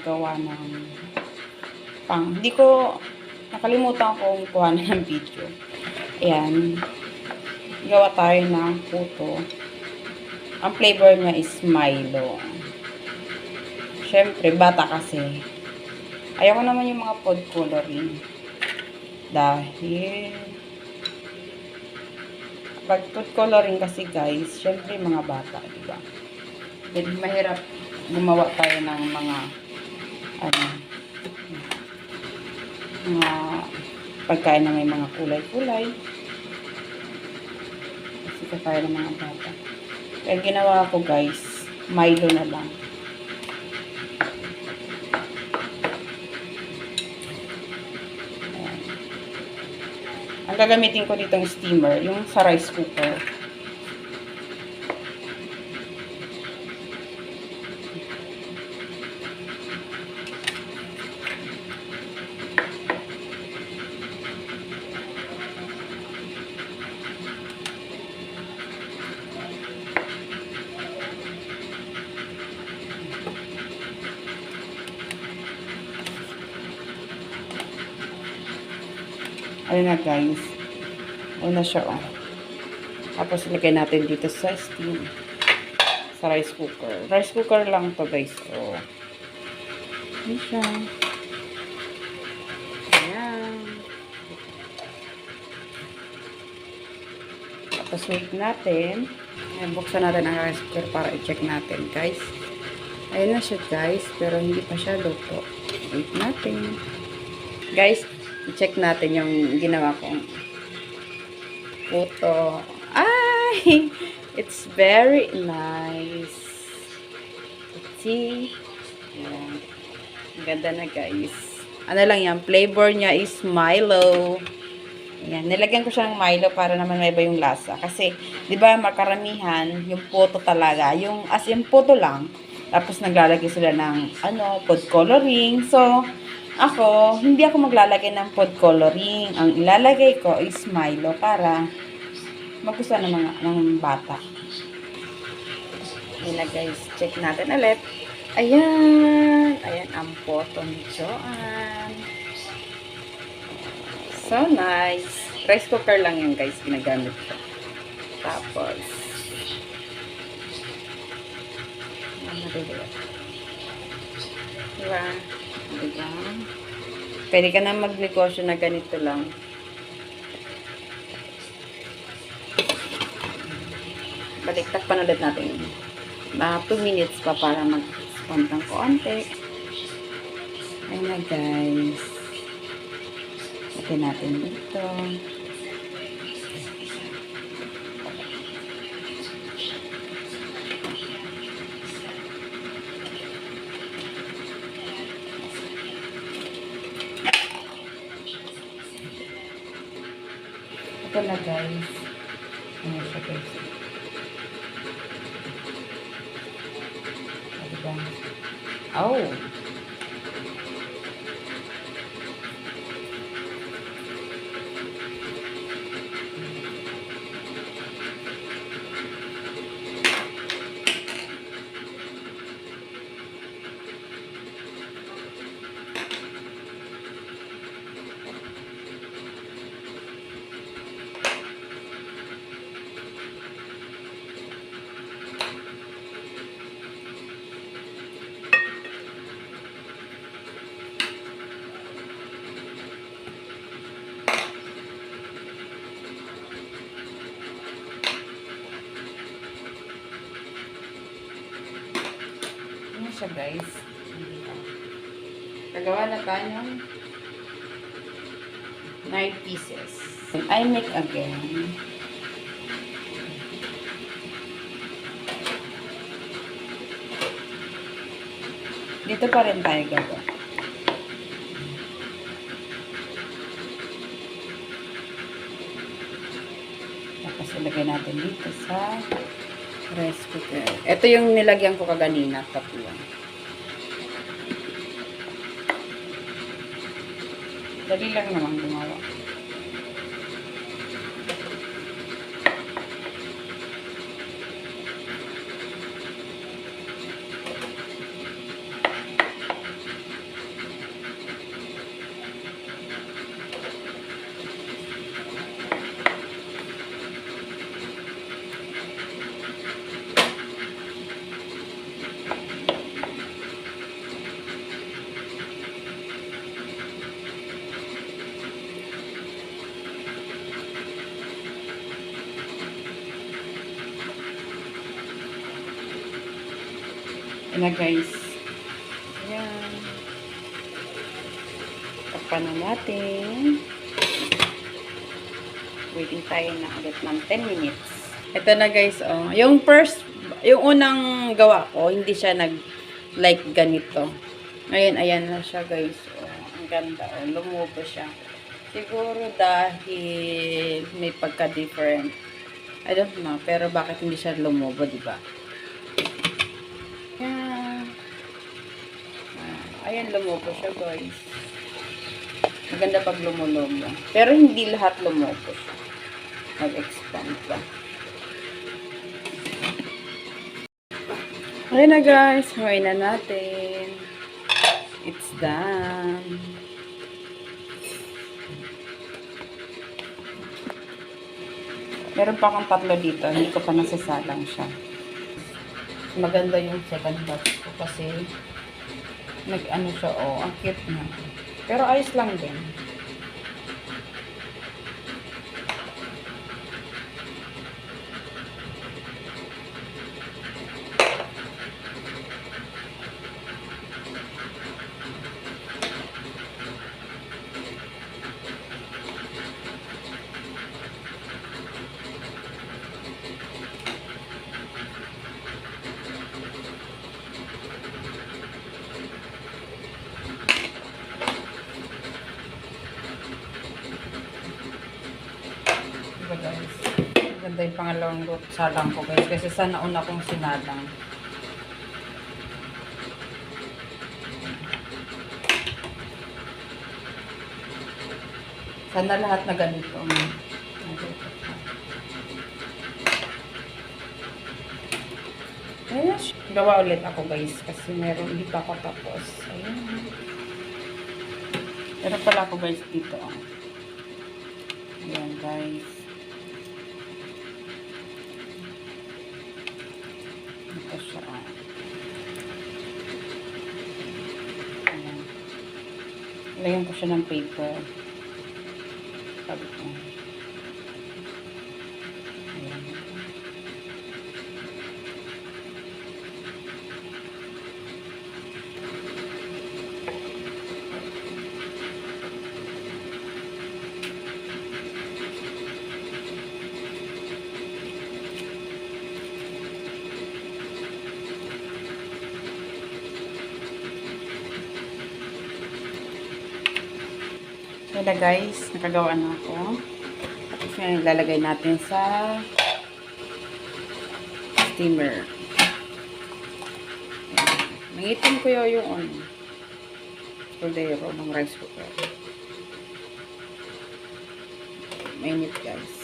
gumagawa ng pang. Hindi ko, nakalimutan kong kuha na ng video. Ayan. Gawa tayo ng puto. Ang flavor niya is Milo. Siyempre, bata kasi. Ayoko naman yung mga food coloring. Dahil, pag food coloring kasi guys, syempre mga bata, di ba? Then mahirap gumawa tayo ng mga ano mga pagkain na may mga kulay-kulay. Kasi ka tayo ng mga bata. Kaya ginawa ko guys, Milo na lang. Ayan. Ang gagamitin ko ditong steamer, yung sa rice cooker. Ayun na guys. Ayun na siya oh. Tapos ilagay natin dito sa steam. Sa rice cooker. Rice cooker lang to guys. Oh. Ayun siya. Ayan. Tapos wait natin. Ayan, buksan natin ang rice cooker para i-check natin guys. Ayun na siya guys. Pero hindi pa siya luto. Wait natin. Guys, i-check natin yung ginawa kong puto. Ay! It's very nice. See? Ayan. Ang ganda na guys. Ano lang yan, flavor niya is Milo. Ayan, nilagyan ko siya ng Milo para naman may iba yung lasa. Kasi, di ba, makaramihan, yung puto talaga. Yung, as in, puto lang. Tapos, naglalagay sila ng, ano, food coloring. So, ako, hindi ako maglalagay ng food coloring. Ang ilalagay ko is Milo para magustuhan ng mga ng bata. Ayan na guys, check natin ulit. Ayan, ayan ang photo ni Joanne. So nice. Rice cooker lang yun guys, ginagamit ko. Tapos, ayan, madali. Diba? Diba? Pwede ka na magnegosyo na ganito lang. Balik, takpan ulit natin. Mga 2 minutes pa para mag-spawn ng konti. Ayun na guys. Lagyan natin dito. Ito na guys. Ayan siya guys. Oh! Siya guys? Kagawa na tayo ng 9 pieces. I make again. Dito pa rin tayo gagawa. Tapos ilagay natin dito sa rice cooker. Ito yung nilagyan ko kaganina, tatlo. Dali lang naman gumawa. Na guys. Ayan. Takpan na natin. Waiting tayo na ulit ng 10 minutes. Ito na guys, oh. Yung first, yung unang gawa ko, hindi siya nag like ganito. Ngayon, ayan na siya guys. Oh, ang ganda. Oh. Lumubo siya. Siguro dahil may pagka-different. I don't know. Pero bakit hindi siya lumubo, di ba? Ayan. Ah, ayan, lumubo siya guys. Maganda pag lumulubo. Pero hindi lahat siya. Mag-expand pa. Ayan na guys. Huwag na natin. It's done. Meron pa akong tatlo dito. Hindi ko pa nasasalang siya. Maganda yung second batch ko kasi nag-ano siya, oh, ang cute na. Pero ayos lang din. Diba guys? Ganda yung pangalawang salang ko guys. Kasi sa nauna kong sinalang. Sana lahat na ganito. Ayan. Gawa ulit ako guys. Kasi meron hindi pa ako tapos. Ayan. Meron pala ako guys dito. oh. Ayan guys. Ito siya. oh. Ayan. Lagyan ko siya ng paper. Sabi ko. Kaya guys, nakagawa na ako. Tapos ngayon ilalagay natin sa steamer. Nangitin ko yun yung ano, kaldero ng rice cooker. Mainit guys.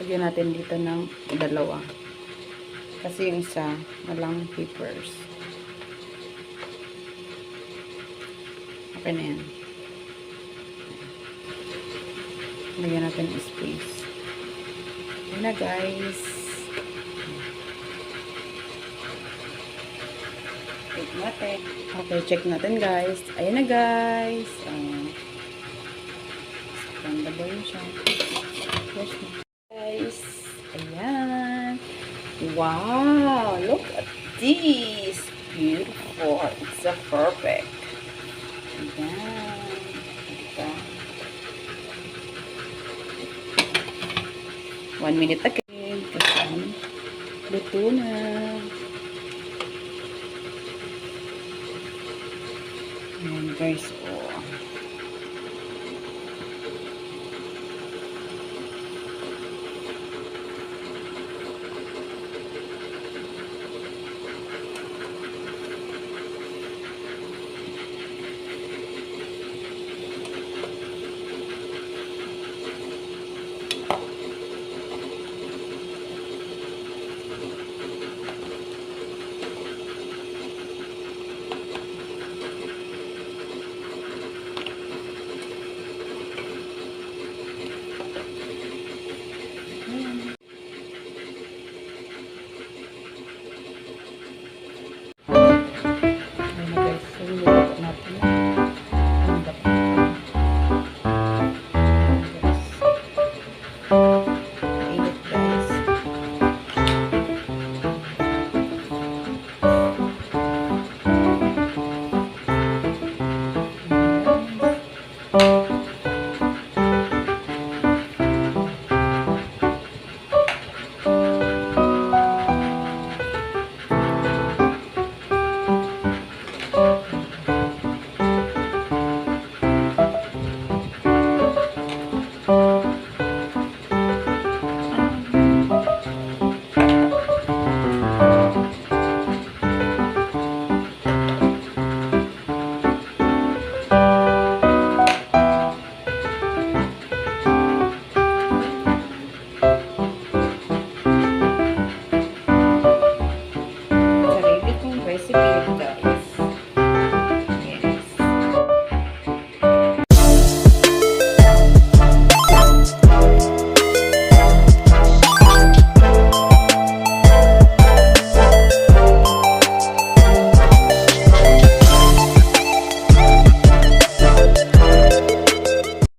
Lagyan natin dito ng dalawa. Kasi yung isa, walang papers. Okay na yan. Lagyan natin space. Yan na guys. Check natin. Okay, check natin guys. Ayan na guys. Uh, ganda ba yun siya? Yes, guys. Wow! Look at this! Beautiful. It's a perfect. Ayan. One minute again. Kasi luto na. Ayan guys. Oh. sih